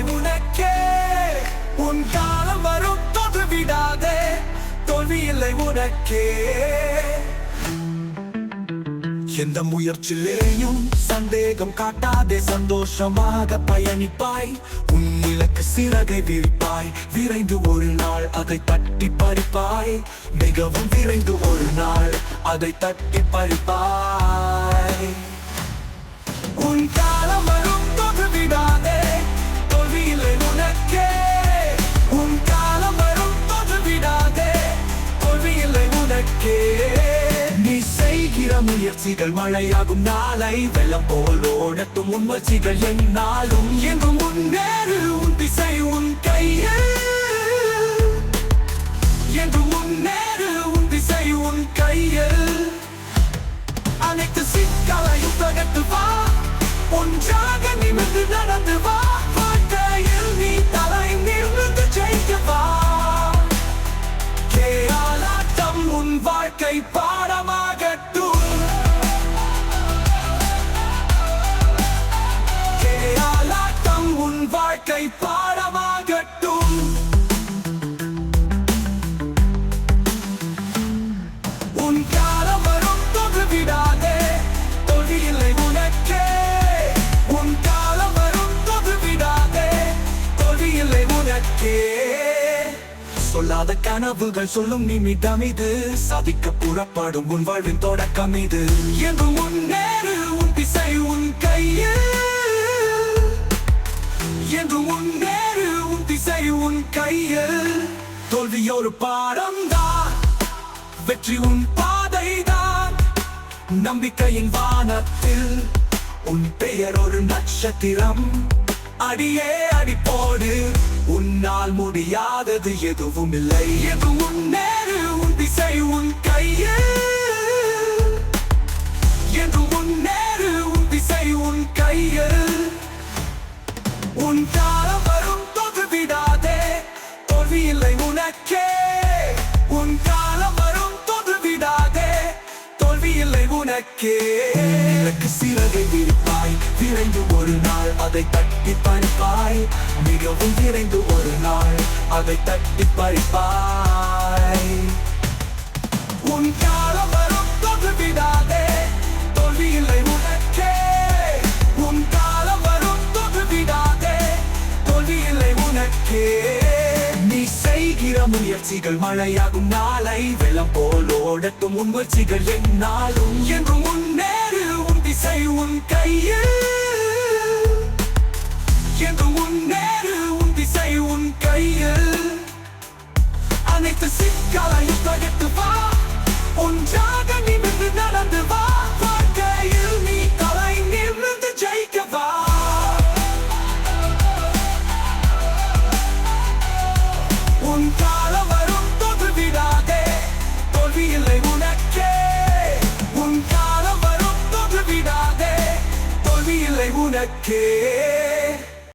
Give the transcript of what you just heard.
உனக்கே. உன் காலம் வரும் தொன்று விடாதே. தோல்வி இல்லை உனக்கே. எந்த முயற்சியிலேயும் சந்தேகம் காட்டாதே சந்தோஷமாக பயணிப்பாய். உன் இலக்கு சிறகை விரிப்பாய். விரைந்து ஒரு நாள் அதை தட்டி பறிப்பாய். மிகவும் விரைந்து ஒரு நாள் அதை தட்டி பறிப்பாய். உன் கால உனக்கே நீ செய்கிற முயற்சிகள் மழையாகும் நாளை வெள்ளம் போல் ஓடட்டும் உன் முயற்சிகள் என்னாலும். எங்கும் முன்னேறு உன் திசை உன் கையில். என்று முன்னேறு உன் திசை உன் கையில். அனைத்து சிக்கலையும் தகட்டு வா. ஒன்றாக நிமிர்ந்து நடந்து வா. வாழ்க்கை பாடமாகட்டும். உன் காலம் வரும் தொன்று விடாதே. தொழிலை உனக்கே. உன் காலம் வரும் தொன்று விடாதே. தொழிலை உனக்கே. சொல்லாத கனவுகள் சொல்லும் நிமிடம் இது. சாதிக்க புறப்படும் உன் வாழ்வின் தொடக்கம் இது. என்று முன்னேறு உன் திசை உன் கையில். என்று முன்னேறு உன் திசை உன் கையில் தோல்வி ஒரு பாடம்தான் வெற்றி உன் பாதைதான் நம்பிக்கையின் வானத்தில் உன் பெயர் ஒரு நட்சத்திரம். அடியே அடி போடு உன்னால் முடியாதது எதுவும் இல்லை. எது முன்னேறு உன் காலம் வரும் தொகு விடாதே. தோல்வி இல்லை உனக்கே. உன் காலம் வரும் தொகு விடாதே. தோல்வி இல்லை உனக்கே. எனக்கு சிறகை விரிப்பாய். விரைந்து ஒரு நாள் அதை தட்டி பறிப்பாய். மிகவும் விரைந்து ஒரு நாள் அதை தட்டி பறிப்பாய். உன் காலம் செய்கிற முயற்சிகள் மழையாகும் நாளை வெள்ளம் போல் ஓடட்டும் உன் முயற்சிகள் என்னாலும். என்று முன்னேறு உன் திசை உன் கையில். என்று முன்னேறு உன் திசை உன் கையில். அனைத்து சிக்கலையும் தகர்த்து வா. ஒன்றாக நிமிர்ந்து நடந்து உன்